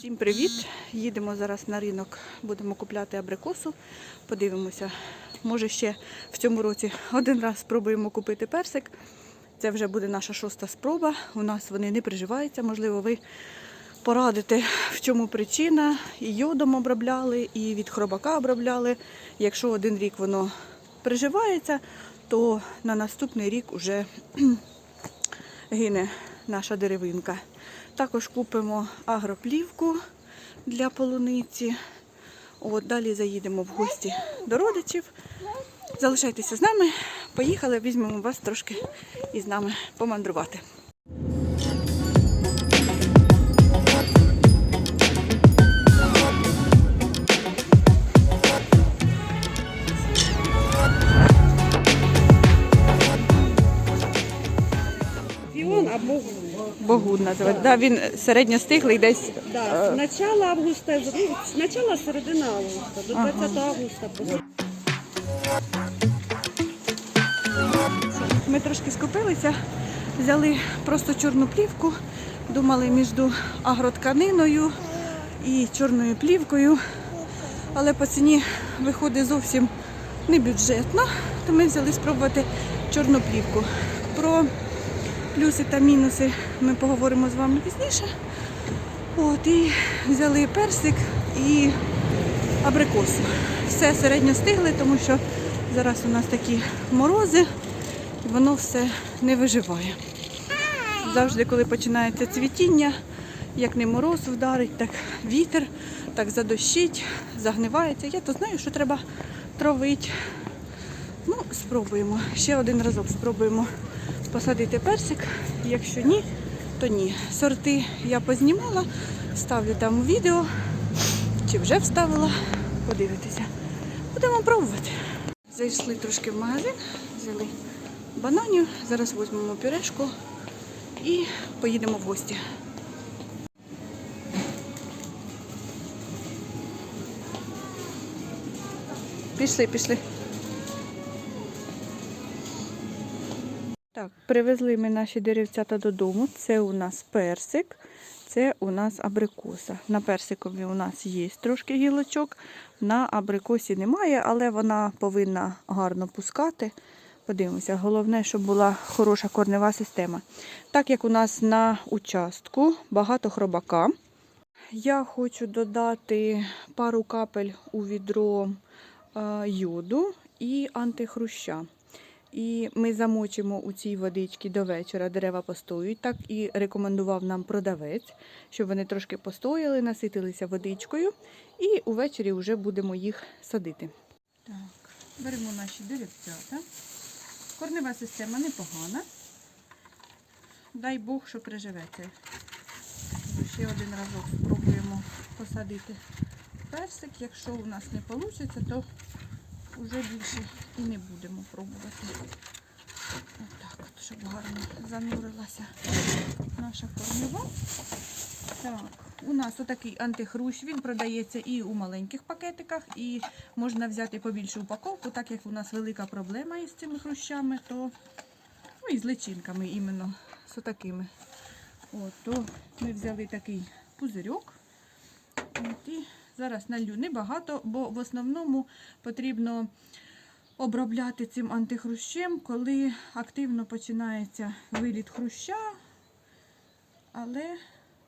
Всім привіт! Їдемо зараз на ринок, будемо купляти абрикосу. Подивимося. Може ще в цьому році один раз спробуємо купити персик. Це вже буде наша шоста спроба. У нас вони не приживаються. Можливо, ви порадите, в чому причина. І йодом обробляли, і від хробака обробляли. Якщо один рік воно приживається, то на наступний рік вже гине наша деревинка. Також купимо агроплівку для полуниці. От, далі заїдемо в гості до родичів. Залишайтеся з нами. Поїхали, візьмемо вас трошки із нами помандрувати. Богуд називається. Да, він середньостиглий десь. да, з начала августа, ну, з начала середини августа до 20 августа. Ми трошки скупилися, взяли просто чорну плівку, думали між агротканиною і чорною плівкою, але по ціні виходить зовсім не бюджетно, то ми взяли спробувати чорну плівку. Про плюси та мінуси ми поговоримо з вами пізніше. От, і взяли персик і абрикосу. Все середньо стигли, тому що зараз у нас такі морози, і воно все не виживає. Завжди, коли починається цвітіння, як не мороз вдарить, так вітер, так задощить, загнивається. Я то знаю, що треба травити. Ну, спробуємо. Ще один разок спробуємо посадити персик. Якщо ні, то ні. Сорти я познімала, ставлю там у відео. Чи вже вставила, подивитися. Будемо пробувати. Зайшли трошки в магазин, взяли бананів, зараз візьмемо пюрешку і поїдемо в гості. Пішли, пішли. Так, привезли ми наші деревцята додому. Це у нас персик, це у нас абрикоса. На персикові у нас є трошки гілочок, на абрикосі немає, але вона повинна гарно пускати. Подивимося, головне, щоб була хороша корнева система. Так як у нас на участку багато хробака, я хочу додати пару капель у відро е, йоду і антихруща. І ми замочимо у цій водичці до вечора, дерева постоють. Так і рекомендував нам продавець, щоб вони трошки постояли, наситилися водичкою, і увечері вже будемо їх садити. Так, беремо наші деревцята. Корнева система непогана. Дай Бог, що приживеться. Ще один разок спробуємо посадити персик. Якщо у нас не вийде, то вже більше і не будемо пробувати. Отак от, щоб гарно занурилася наша корнева. Так, у нас отакий антихрущ, він продається і у маленьких пакетиках, і можна взяти побільшу упаковку, так як у нас велика проблема із цими хрущами, то ну і з личинками іменно з отакими. От, то ми взяли такий пузирьок. От, і зараз налью небагато, бо в основному потрібно обробляти цим антихрущем, коли активно починається виліт хруща. Але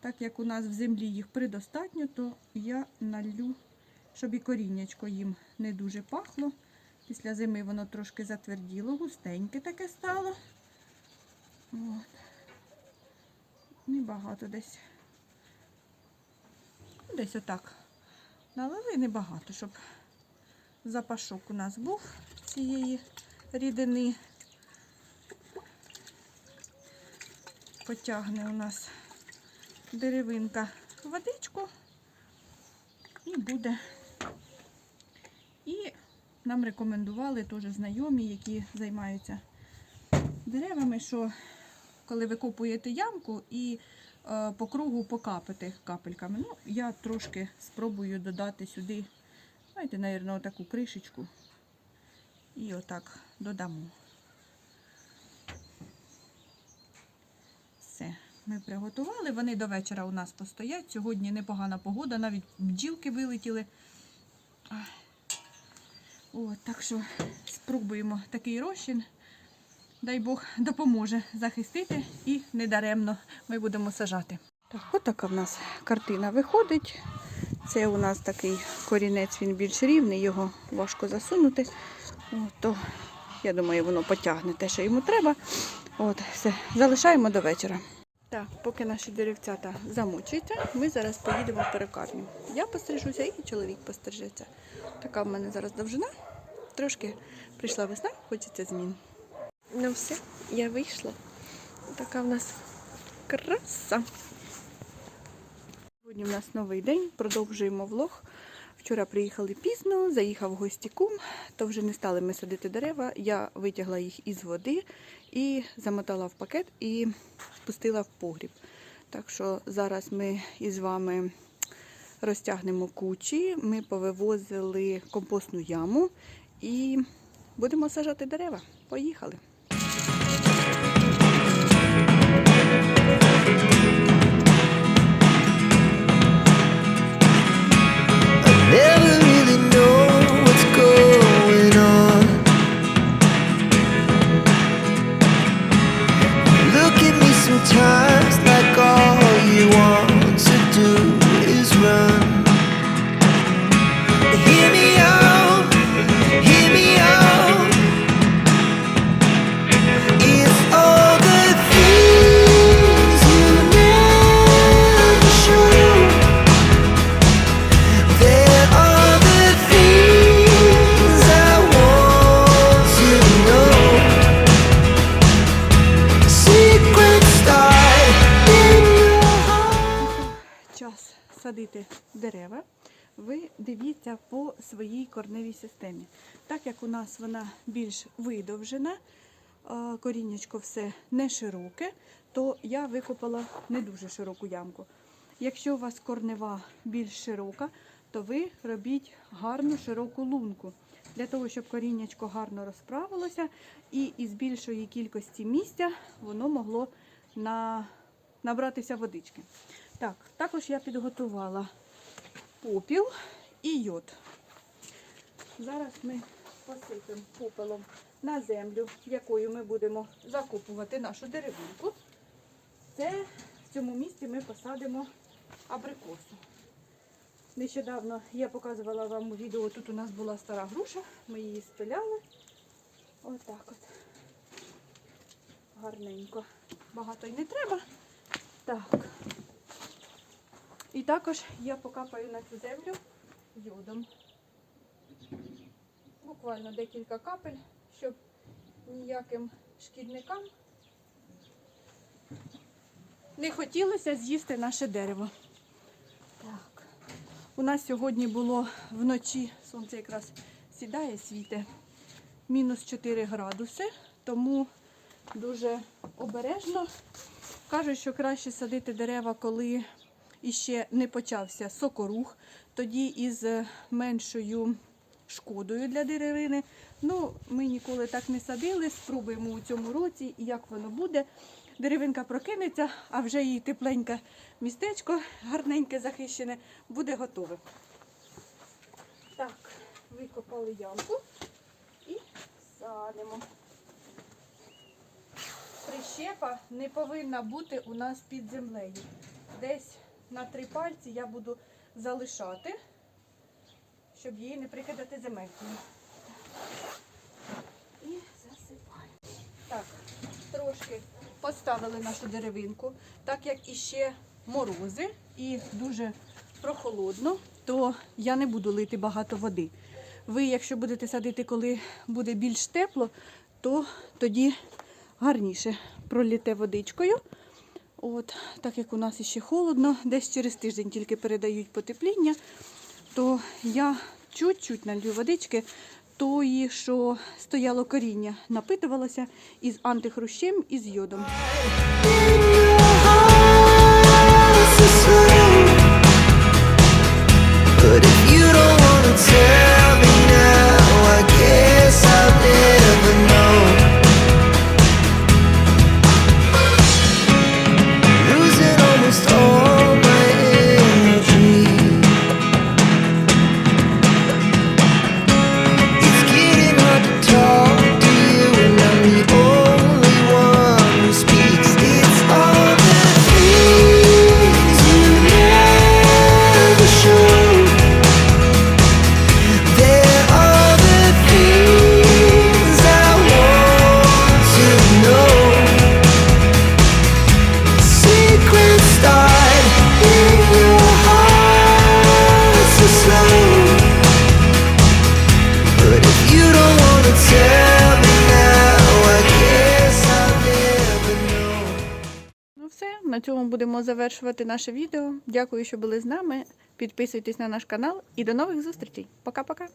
так як у нас в землі їх предостатньо, то я налью, щоб і коріннячко їм не дуже пахло. Після зими воно трошки затверділо, густеньке таке стало. От. Небагато десь. Десь отак. Налили небагато, щоб запашок у нас був цієї рідини. Потягне у нас деревинка водичку і буде. І нам рекомендували теж знайомі, які займаються деревами, що коли ви купуєте ямку і по кругу покапати капельками. Ну, я трошки спробую додати сюди, знаєте, навірно, таку кришечку. І отак додамо. Все. ми приготували. Вони до вечора у нас постоять. Сьогодні непогана погода, навіть бджілки вилетіли. От, так що спробуємо такий розчин. Дай Бог допоможе захистити і недаремно ми будемо сажати. Так, от така в нас картина виходить. Це у нас такий корінець, він більш рівний, його важко засунути. От, то, я думаю, воно потягне те, що йому треба. От, все, залишаємо до вечора. Так, поки наші деревцята замучуються, ми зараз поїдемо в перукарню. Я пострижуся і чоловік пострижеться. Така в мене зараз довжина. Трошки прийшла весна, хочеться змін. Ну все, я вийшла. Така в нас краса. Сьогодні в нас новий день, продовжуємо влог. Вчора приїхали пізно, заїхав в гості кум, то вже не стали ми садити дерева. Я витягла їх із води і замотала в пакет і спустила в погріб. Так що зараз ми із вами розтягнемо кучі, ми повивозили компостну яму і будемо сажати дерева. Поїхали! Дивіться по своїй корневій системі. Так як у нас вона більш видовжена, а, коріннячко все не широке, то я викопала не дуже широку ямку. Якщо у вас корнева більш широка, то ви робіть гарну широку лунку. Для того, щоб коріннячко гарно розправилося і із більшої кількості місця воно могло на... набратися водички. Так, також я підготувала попіл і йод. Зараз ми посипемо попелом на землю, якою ми будемо закопувати нашу деревинку. Це в цьому місці ми посадимо абрикосу. Нещодавно я показувала вам у відео, тут у нас була стара груша, ми її спиляли. Отак от. Гарненько. Багато й не треба. Так. І також я покапаю на цю землю йодом. Буквально декілька капель, щоб ніяким шкідникам не хотілося з'їсти наше дерево. Так. У нас сьогодні було вночі, сонце якраз сідає, світе, мінус 4 градуси, тому дуже обережно. Кажуть, що краще садити дерева, коли іще не почався сокорух, тоді із е, меншою шкодою для деревини. Ну, ми ніколи так не садили. Спробуємо у цьому році, і як воно буде. Деревинка прокинеться, а вже її тепленьке містечко, гарненьке захищене, буде готове. Так, викопали ямку і садимо. Прищепа не повинна бути у нас під землею. Десь на три пальці я буду залишати, щоб її не прикидати земелькою. І засипаю. Так, трошки поставили нашу деревинку. Так як іще морози і дуже прохолодно, то я не буду лити багато води. Ви, якщо будете садити, коли буде більш тепло, то тоді гарніше проліте водичкою. От, так як у нас іще холодно, десь через тиждень тільки передають потепління, то я чуть-чуть налью водички, тої, що стояло коріння, напитувалося із антихрущем і з йодом. But if you don't wanna tell будемо завершувати наше відео. Дякую, що були з нами. Підписуйтесь на наш канал і до нових зустрічей. Пока-пока!